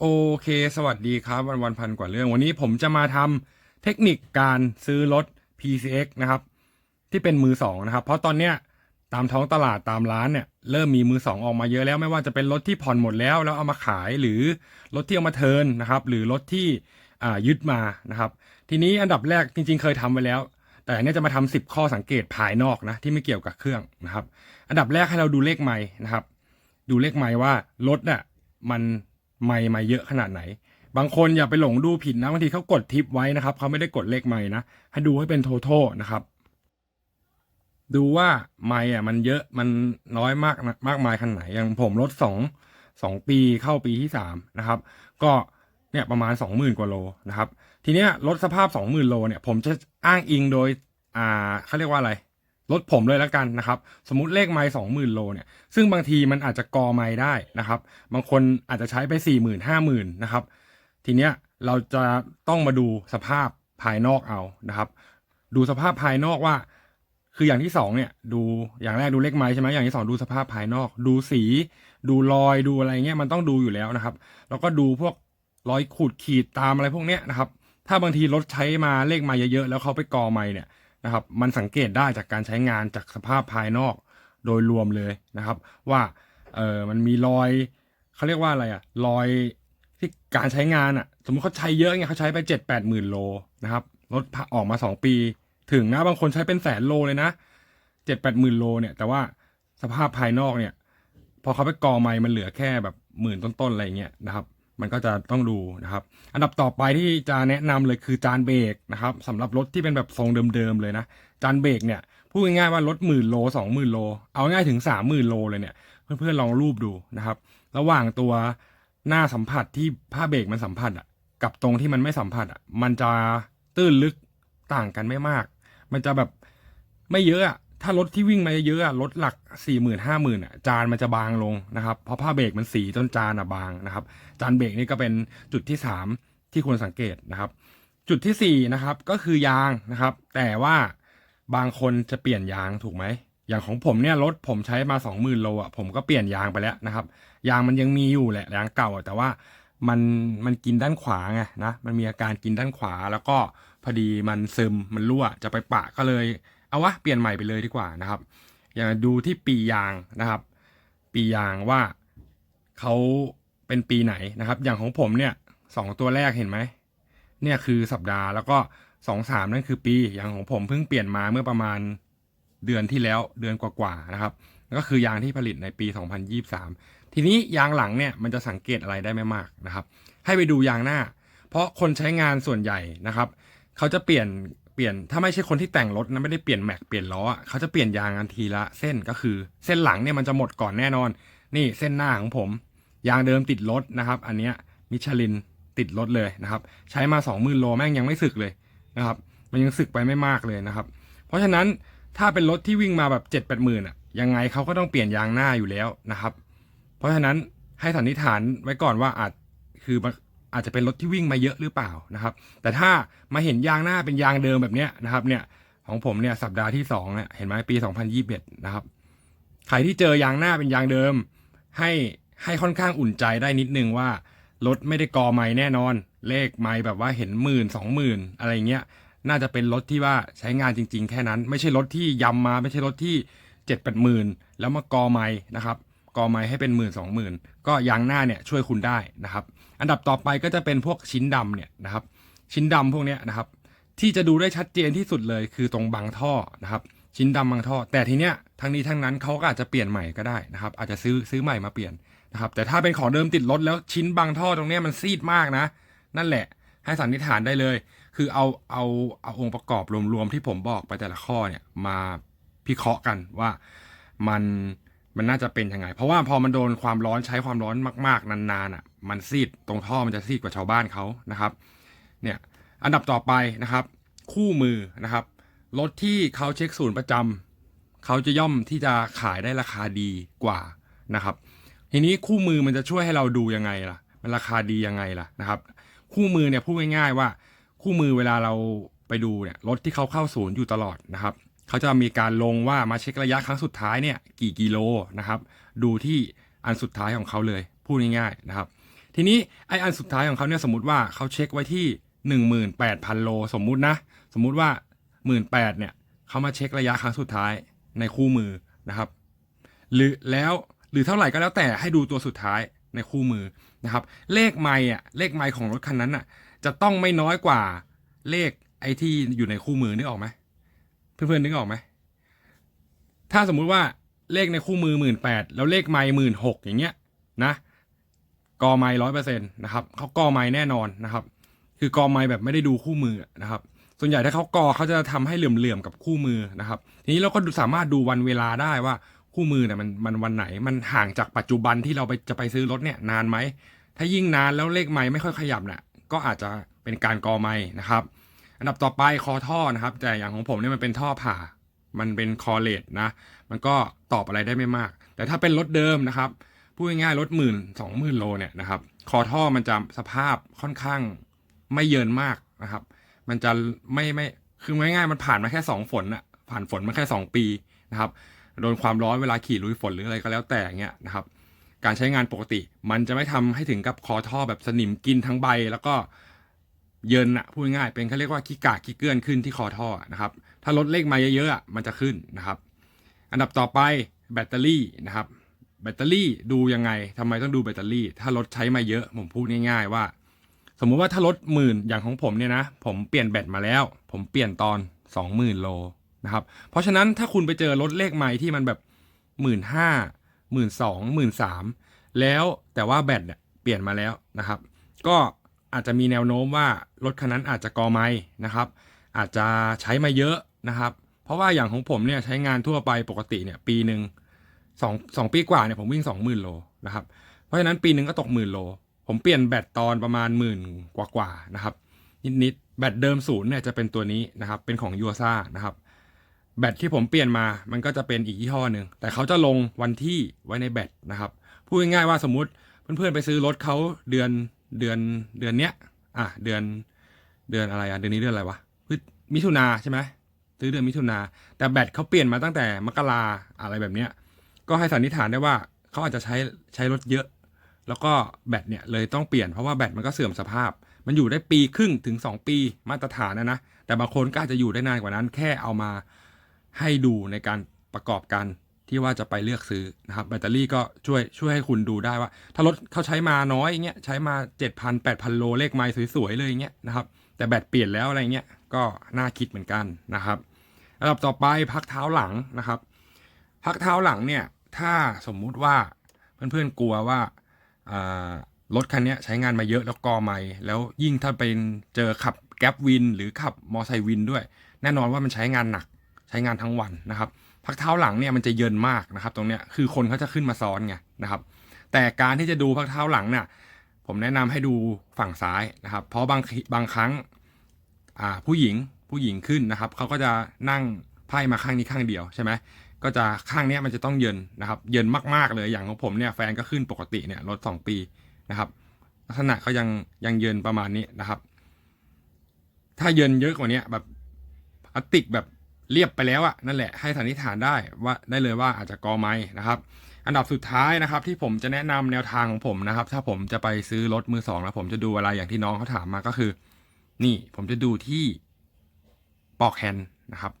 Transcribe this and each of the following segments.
โอเค สวัสดีครับ วันวันพันกว่าเรื่อง วันนี้ผมจะมาทำเทคนิคการซื้อรถ PCX นะครับ ที่เป็นมือสองนะครับ เพราะตอนเนี้ยตามท้องตลาดตามร้านเนี่ยเริ่มมีมือสองออกมาเยอะแล้วไม่ว่าจะเป็นรถที่ผ่อนหมดแล้วแล้วเอามาขายหรือรถที่เอามาเทินนะครับ หรือรถที่อ่ายึดมานะครับ ทีนี้อันดับแรกจริง ๆ เคยทำไว้แล้ว แต่อันเนี้ยจะมาทำสิบข้อสังเกตภายนอกนะที่ไม่เกี่ยวกับเครื่องนะครับ อันดับแรกให้เราดูเลขไม้นะครับ ดูเลขไม้ว่ารถน่ะมัน ไม้มาเยอะขนาดไหน บางคนอย่าไปหลงดูผิดนะบางทีเขากดทิปไว้นะครับเขาไม่ได้กดเลขไม้นะให้ดูให้เป็น t o t a l นะครับ ดูว่าไม้อะมันเยอะมันน้อยมากมากมายขนาดไหนอย่างผมรถสองสองปีเข้าปีที่สามนะครับ ก็เนี่ยประมาณสองหมื่นกว่าโลนะครับ ทีเนี้ยรถสภาพสองหมื่นโลเนี่ยผมจะอ้างอิงโดย อ่าเขาเรียกว่าอะไร รถผมเลยแล้วกันนะครับ สมมุติเลขไม้สองหมื่นโลเนี่ยซึ่งบางทีมันอาจจะกอไม้ได้นะครับ บางคนอาจจะใช้ไปสี่หมื่นห้าหมื่นนะครับ ทีเนี้ยเราจะต้องมาดูสภาพภายนอกเอานะครับ ดูสภาพภายนอกว่า คืออย่างที่สองเนี่ยดูอย่างแรกดูเลขไม้ใช่ไหมอย่างที่สองดูสภาพภายนอก ดูสี ดูรอยดูอะไรเงี้ยมันต้องดูอยู่แล้วนะครับ แล้วก็ดูพวกรอยขูดขีดตามอะไรพวกเนี้ยนะครับ ถ้าบางทีรถใช้มาเลขไม้เยอะๆแล้วเขาไปกอไม้เนี่ย นะครับ มันสังเกตได้จากการใช้งานจากสภาพภายนอกโดยรวมเลยนะครับ ว่าเออมันมีรอยเขาเรียกว่าอะไรอะรอยที่การใช้งานอะสมมติเขาใช้เยอะเงี้ยเขาใช้ไปเจ็ดแปดหมื่นโลนะครับรถออกมาสองปี ถึงนะบางคนใช้เป็นแสนโลเลยนะเจ็ดแปดหมื่นโลเนี่ย แต่ว่าสภาพภายนอกเนี่ย พอเขาไปกอไม้มันเหลือแค่แบบหมื่นต้นๆอะไรเงี้ยนะครับ มันก็จะต้องดูนะครับ อันดับต่อไปที่จะแนะนำเลยคือจานเบรกนะครับสำหรับรถที่เป็นแบบทรงเดิมๆเลยนะ จานเบรกเนี่ยพูดง่ายๆว่ารถหมื่นโลสองหมื่นโล เอาง่ายถึงสามหมื่นโลเลยเนี่ย เพื่อนๆลองรูปดูนะครับ ระหว่างตัวหน้าสัมผัสที่ผ้าเบรกมันสัมผัสอะกับตรงที่มันไม่สัมผัสอะมันจะตื้นลึกต่างกันไม่มาก มันจะแบบไม่เยอะอะ ถ้ารถที่วิ่งมาเยอะอะรถหลักสี่หมื่นห้าหมื่นอะจานมันจะบางลงนะครับ เพราะผ้าเบรกมันสีจนจานอะบางนะครับ จานเบรกนี่ก็เป็นจุดที่สามที่ควรสังเกตนะครับ จุดที่สี่นะครับก็คือยางนะครับ แต่ว่าบางคนจะเปลี่ยนยางถูกไหมอย่างของผมเนี่ยรถผมใช้มาสองหมื่นโลอะผมก็เปลี่ยนยางไปแล้วนะครับ ยางมันยังมีอยู่แหละยางเก่าแต่ว่ามันมันกินด้านขวาไงนะมันมีอาการกินด้านขวาแล้วก็พอดีมันซึมมันรั่วจะไปปะก็เลย เอาวะเปลี่ยนใหม่ไปเลยดีกว่านะครับ อย่างดูที่ปียางนะครับ ปียางว่าเขาเป็นปีไหนนะครับ อย่างของผมเนี่ยสองตัวแรกเห็นไหมเนี่ยคือสัปดาห์แล้วก็สองสามนั่นคือปีอย่างของผมเพิ่งเปลี่ยนมาเมื่อประมาณเดือนที่แล้วเดือนกว่าๆนะครับ ก็คือยางที่ผลิตในปี 2023 ทีนี้ยางหลังเนี่ยมันจะสังเกตอะไรได้ไม่มากนะครับ ให้ไปดูยางหน้า เพราะคนใช้งานส่วนใหญ่นะครับ เขาจะเปลี่ยน ปลี่ยนถ้าไม่ใช่คนที่แต่งรถนะไม่ได้เปลี่ยนแม็กเปลี่ยนล้อเขาจะเปลี่ยนยางกันทีละเส้นก็คือ เส้นหลังเนี่ยมันจะหมดก่อนแน่นอน นี่เส้นหน้าของผม ยางเดิมติดรถนะครับ อันเนี้ยมิชลินติดรถเลยนะครับ ใช้มา2 0,000โลแม่งยังไม่สึกเลยนะครับ มันยังสึกไปไม่มากเลยนะครับ เพราะฉะนั้นถ้าเป็นรถที่วิ่งมาแบบ7จ็ดแปดหมื่นอะยังไงเขาก็ต้องเปลี่ยนยางหน้าอยู่แล้วนะครับ เพราะฉะนั้นให้สันนิษฐานไว้ก่อนว่าอาจคือมัน อาจจะเป็นรถที่วิ่งมาเยอะหรือเปล่านะครับ แต่ถ้ามาเห็นยางหน้าเป็นยางเดิมแบบเนี้ยนะครับ เนี่ยของผมเนี่ยสัปดาห์ที่สองเนี่ยเห็นไหมปี 2021 นะครับใครที่เจอยางหน้าเป็นยางเดิม ให้ให้ค่อนข้างอุ่นใจได้นิดนึงว่ารถไม่ได้กอไม้แน่นอน เลขไม้แบบว่าเห็นหมื่นสองหมื่นอะไรเงี้ยน่าจะเป็นรถที่ว่าใช้งานจริง ๆ แค่นั้น ไม่ใช่รถที่ยำมาไม่ใช่รถที่เจ็ดแปดหมื่นแล้วมากอไม้นะครับกอไม้ให้เป็นหมื่นสองหมื่นก็ยางหน้าเนี่ยช่วยคุณได้นะครับ อันดับต่อไปก็จะเป็นพวกชิ้นดำเนี่ยนะครับ ชิ้นดำพวกเนี้ยนะครับ ที่จะดูได้ชัดเจนที่สุดเลยคือตรงบางท่อนะครับ ชิ้นดำบางท่อ แต่ทีเนี้ยทั้งนี้ทั้งนั้นเขาก็อาจจะเปลี่ยนใหม่ก็ได้นะครับ อาจจะซื้อซื้อใหม่มาเปลี่ยนนะครับ แต่ถ้าเป็นของเดิมติดรถแล้วชิ้นบางท่อตรงเนี้ยมันซีดมากนะ นั่นแหละ ให้สันนิษฐานได้เลย คือเอาเอาเอาองค์ประกอบรวมๆที่ผมบอกไปแต่ละข้อเนี่ยมาพิเคราะห์กันว่ามัน มันน่าจะเป็นยังไง เพราะว่าพอมันโดนความร้อนใช้ความร้อนมากๆ นานๆอะ มันซีดตรงท่อมันจะซีดกว่าชาวบ้านเขานะครับ เนี่ยอันดับต่อไปนะครับ คู่มือนะครับรถที่เขาเช็คศูนย์ประจำเขาจะย่อมที่จะขายได้ราคาดีกว่านะครับ ทีนี้คู่มือมันจะช่วยให้เราดูยังไงล่ะ มันราคาดียังไงล่ะนะครับ คู่มือเนี่ยพูดง่ายๆว่า คู่มือเวลาเราไปดูเนี่ยรถที่เขาเข้าศูนย์อยู่ตลอดนะครับ เขาจะมีการลงว่ามาเช็คระยะครั้งสุดท้ายเนี่ยกี่กิโลนะครับดูที่อันสุดท้ายของเขาเลยพูดง่ายๆนะครับ ทีนี้ไออันสุดท้ายของเขาเนี่ยสมมติว่าเขาเช็คไว้ที่หนึ่งหมื่นแปดพันโล สมมุตินะ สมมุติว่าหมื่นแปดเนี่ยเขามาเช็คระยะครั้งสุดท้ายในคู่มือนะครับ หรือแล้วหรือเท่าไหร่ก็แล้วแต่ให้ดูตัวสุดท้ายในคู่มือนะครับ เลขไมล์อะเลขไมล์ของรถคันนั้นอะจะต้องไม่น้อยกว่าเลขไอที่อยู่ในคู่มือนึกออกไหม เพื่อนๆนึกออกไหมถ้าสมมุติว่าเลขในคู่มือหมื่นแปดแล้วเลขไมล์หมื่นหกอย่างเงี้ยนะกอไมล์ร้อยเปอร์เซ็นต์นะครับเขากอไมล์แน่นอนนะครับ คือกอไมล์แบบไม่ได้ดูคู่มือนะครับ ส่วนใหญ่ถ้าเขากอเขาจะทำให้เหลื่อมๆกับคู่มือนะครับ ทีนี้เราก็สามารถดูวันเวลาได้ว่าคู่มือเนี่ยมันมันวันไหนมันห่างจากปัจจุบันที่เราไปจะไปซื้อรถเนี่ยนานไหมถ้ายิ่งนานแล้วเลขไม้ไม่ค่อยขยับเนี่ยก็อาจจะเป็นการกอไม้นะครับ อันดับต่อไปคอท่อนะครับ แต่อย่างของผมเนี่ยมันเป็นท่อผ่า มันเป็นคอเลดนะ มันก็ตอบอะไรได้ไม่มาก แต่ถ้าเป็นรถเดิมนะครับพูดง่ายๆรถหมื่นสองหมื่นโลเนี่ยนะครับคอท่อมันจะสภาพค่อนข้างไม่เยินมากนะครับ มันจะไม่ไม่คือง่ายๆมันผ่านมาแค่สองฝนอะผ่านฝนมาแค่สองปีนะครับโดนความร้อนเวลาขี่ลุยฝนหรืออะไรก็แล้วแต่เงี้ยนะครับ การใช้งานปกติ มันจะไม่ทำให้ถึงกับคอท่อแบบสนิมกินทั้งใบ แล้วก็ เยินอะพูดง่ายเป็นเขาเรียกว่าขี้กากขี้เกื้อนขึ้นที่คอท่อนะครับ ถ้าลดเลขมาเยอะๆมันจะขึ้นนะครับ อันดับต่อไปแบตเตอรี่นะครับ แบตเตอรี่ดูยังไงทำไมต้องดูแบตเตอรี่ ถ้ารถใช้มาเยอะผมพูดง่าย ๆ ว่า สมมุติว่าถ้ารถหมื่นอย่างของผมเนี่ยนะ ผมเปลี่ยนแบตมาแล้ว ผมเปลี่ยนตอนสองหมื่นโลนะครับ เพราะฉะนั้นถ้าคุณไปเจอรถเลขใหม่ที่มันแบบหมื่นห้าหมื่นสองหมื่นสามแล้วแต่ว่าแบตเนี่ยเปลี่ยนมาแล้วนะครับ ก็ อาจจะมีแนวโน้มว่ารถคันนั้นอาจจะกอไม้นะครับ อาจจะใช้มาเยอะนะครับ เพราะว่าอย่างของผมเนี่ยใช้งานทั่วไปปกติเนี่ยปีหนึ่งสองสองปีกว่าเนี่ยผมวิ่งสองหมื่นโลนะครับ เพราะฉะนั้นปีหนึ่งก็ตกหมื่นโล ผมเปลี่ยนแบตตอนประมาณหมื่นกว่าๆนะครับ นิดๆแบตเดิมศูนย์เนี่ยจะเป็นตัวนี้นะครับ เป็นของยูซ่านะครับ แบตที่ผมเปลี่ยนมามันก็จะเป็นอีกยี่ห้อหนึ่งแต่เขาจะลงวันที่ไว้ในแบตนะครับ พูดง่ายๆว่าสมมติเพื่อนๆไปซื้อรถเขาเดือน เดือนเดือนเนี้ย อะ เดือนเดือนอะไรอะเดือนนี้เดือนอะไรวะมิถุนาใช่ไหมซื้อเดือนมิถุนาแต่แบตเขาเปลี่ยนมาตั้งแต่มกราอะไรแบบเนี้ย ก็ให้สันนิษฐานได้ว่าเขาอาจจะใช้ใช้รถเยอะ แล้วก็แบตเนี่ยเลยต้องเปลี่ยนเพราะว่าแบตมันก็เสื่อมสภาพ มันอยู่ได้ปีครึ่งถึง 2 ปีมาตรฐานนะนะแต่บางคนก็อาจจะอยู่ได้นานกว่านั้น แค่เอามาให้ดูในการประกอบกัน ที่ว่าจะไปเลือกซื้อนะครับแบตเตอรี่ก็ช่วยช่วยให้คุณดูได้ว่า ถ้ารถเขาใช้มาน้อยอย่างเงี้ยใช้มา 7,000 8,000 โลเลขไมล์สวยๆเลยอย่างเงี้ยนะครับแต่แบตเปลี่ยนแล้วอะไรเงี้ยก็น่าคิดเหมือนกันนะครับระดับต่อไปพักเท้าหลังนะครับ พักเท้าหลังเนี่ยถ้าสมมุติว่าเพื่อนๆกลัวว่าอ่ารถคันนี้ใช้งานมาเยอะแล้วกอไม่แล้วยิ่งถ้าเป็นเจอขับแก๊ปวิน หรือขับมอไซค์วินด้วย แน่นอนว่ามันใช้งานหนักใช้งานทั้งวันนะครับ พักเท้าหลังเนี่ยมันจะเยินมากนะครับ ตรงเนี้ยคือคนเขาจะขึ้นมาซ้อนไงนะครับ แต่การที่จะดูพักเท้าหลังเนี่ยผมแนะนำให้ดูฝั่งซ้ายนะครับ เพราะบางบางครั้งผู้หญิงผู้หญิงขึ้นนะครับเขาก็จะนั่งไพ่มาข้างนี้ข้างเดียวใช่ไหมก็จะข้างนี้มันจะต้องเยินนะครับ เยินมากๆเลยอย่างของผมเนี่ยแฟนก็ขึ้นปกติเนี่ยรถสองปีนะครับลักษณะเขายังยังเยินประมาณนี้นะครับ ถ้าเยินเยอะกว่านี้แบบพลาสติกแบบ เรียบไปแล้วอะนั่นแหละให้สันนิษฐานได้ว่าได้เลยว่าอาจจะกอไม้นะครับอันดับสุดท้ายนะครับที่ผมจะแนะนำแนวทางของผมนะครับ ถ้าผมจะไปซื้อรถมือสองแล้วผมจะดูอะไรอย่างที่น้องเขาถามมาก็คือ นี่ผมจะดูที่ปลอกแฮนนะครับ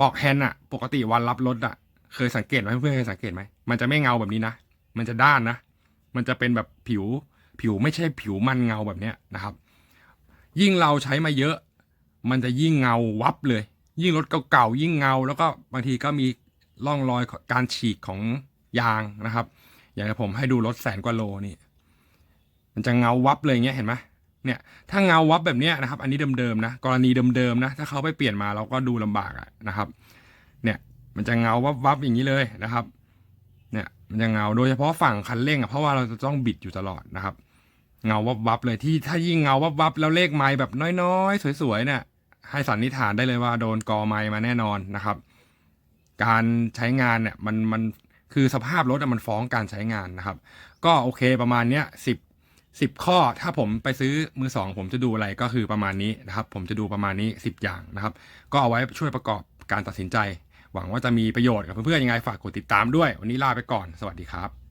ปลอกแฮนอะปกติวันรับรถอะเคยสังเกตไหมเพื่อนเคยสังเกตไหมมันจะไม่เงาแบบนี้นะมันจะด้านนะ มันจะเป็นแบบผิวผิวไม่ใช่ผิวมันเงาแบบเนี้ยนะครับ ยิ่งเราใช้มาเยอะ มันจะยิ่งเงาวับเลย ยิ่งรถเก่าๆยิ่งเงา แล้วก็บางทีก็มีร่องรอยการฉีกของยางนะครับ อย่างที่ผมให้ดูรถแสนกว่าโลนี่มันจะเงาวับเลยเงี้ยเห็นไหมเนี่ยถ้าเงาวับแบบเนี้ยนะครับ อันนี้เดิมๆนะกรณีเดิมๆนะถ้าเขาไปเปลี่ยนมาเราก็ดูลำบากอะนะครับ เนี่ยมันจะเงาวับๆอย่างนี้เลยนะครับ เนี่ยมันจะเงาโดยเฉพาะฝั่งคันเร่งอะเพราะว่าเราจะต้องบิดอยู่ตลอดนะครับ เงาวับวับเลยที่ถ้ายิ่งเงาวับวับแล้วเลขไม้แบบน้อยๆ สวยๆเนี่ย ให้สันนิษฐานได้เลยว่าโดนกอไม้มาแน่นอนนะครับ การใช้งานเนี่ยมันมันคือสภาพรถมันฟ้องการใช้งานนะครับ ก็โอเคประมาณเนี้ยสิบสิบข้อถ้าผมไปซื้อมือสองผมจะดูอะไรก็คือประมาณนี้นะครับ ผมจะดูประมาณนี้สิบอย่างนะครับ ก็เอาไว้ช่วยประกอบการตัดสินใจ หวังว่าจะมีประโยชน์กับเพื่อนๆยังไงฝากกดติดตามด้วย วันนี้ลาไปก่อนสวัสดีครับ